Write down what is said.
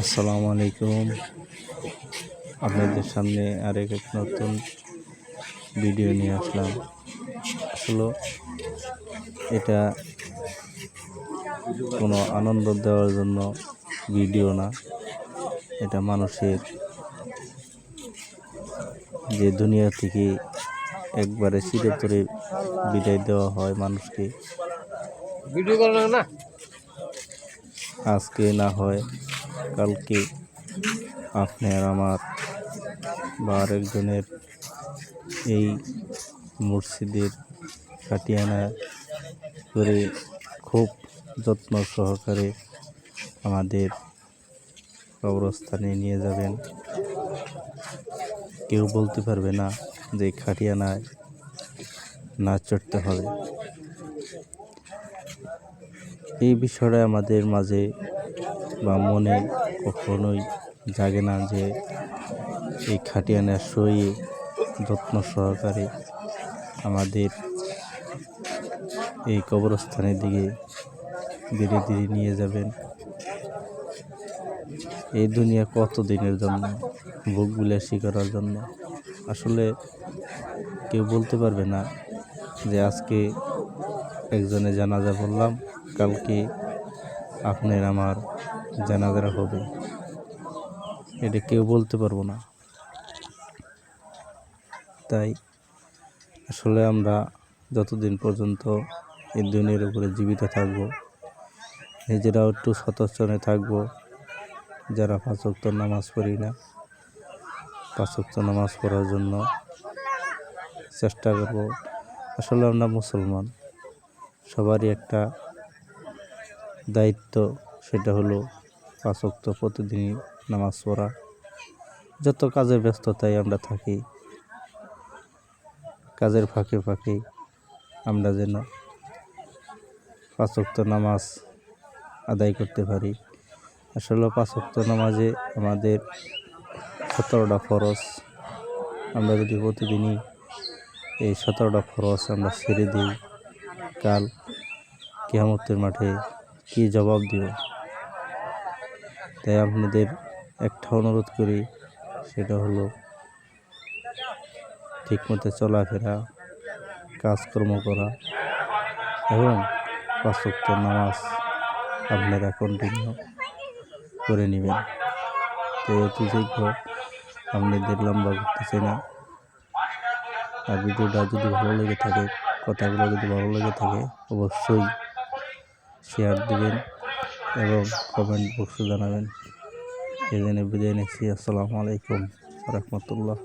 আসসালামু আলাইকুম। আপনাদের সামনে আরেক এক নতুন ভিডিও নিয়ে আসলাম। আসলে এটা কোনো আনন্দ দেওয়ার জন্য ভিডিও না। এটা মানুষের যে দুনিয়া থেকে একবারে চিরতরে বিদায় দেওয়া হয় মানুষকে। ভিডিও না? আজকে না হয় কালকে আপনার আমার বা আরেকজনের এই মসজিদের কাটিয়ানা করে খুব যত্ন সহকারে আমাদের কবরস্থানে নিয়ে যাবেন। কেউ বলতে পারবে না যে খাটিয়ানায় না চড়তে হবে। এই বিষয়টা আমাদের মাঝে বা মনে কখনোই জাগে না যে এই খাটিয়ানার সইয়ে যত্ন সহকারে আমাদের এই কবরস্থানের দিকে ধীরে ধীরে নিয়ে যাবেন। এই দুনিয়া কত দিনের জন্য? ভোগ বিলাসী করার জন্য। আসলে কেউ বলতে পারবে না যে আজকে একজনে জানাজা বললাম কালকে আপনার আমার জানাজারা হবে। এটা কেউ বলতে পারব না। তাই আসলে আমরা যতদিন পর্যন্ত এই দুনিয়ার উপরে জীবিত থাকব, নিজেরাও একটু সতর্চনে থাকব, যারা পাঁচক্ত নামাজ পড়ি না পাঁচক্ত নামাজ পড়ার জন্য চেষ্টা করব। আসলে আমরা মুসলমান, সবারই একটা দায়িত্ব সেটা হলো পাঁচক্ত প্রতিদিনই নামাজ পড়া। যত কাজের ব্যস্ততায় আমরা থাকি, কাজের ফাঁকে ফাঁকে আমরা যেন পাঁচক্ত নামাজ আদায় করতে পারি। আসলে পাঁচক্ত নামাজে আমাদের সতেরোটা ফরজ। আমরা যদি প্রতিদিনই এই সতেরোটা ফরজ আমরা ছেড়ে দিই, কাল কেয়ামতের মাঠে কী জবাব দিব? তাই আপনাদের একটা অনুরোধ করি, সেটা হলো ঠিকমতো চলাফেরা, কাজকর্ম করা এবং পাঁচক্ত নামাজ আপনারা কন্টিনিউ করে নেবেন। তো অতি শীঘ্র আপনাদের লম্বা করতে চাই না। আর ভিডিওটা যদি ভালো লেগে থাকে, কথাগুলো যদি ভালো লেগে থাকে, অবশ্যই শেয়ার দিবেন এবং কমেন্ট বক্সে জানাবেন। এদিনে বিদায় নিচ্ছি। আসসালামু আলাইকুম। রহমতুল্লাহ।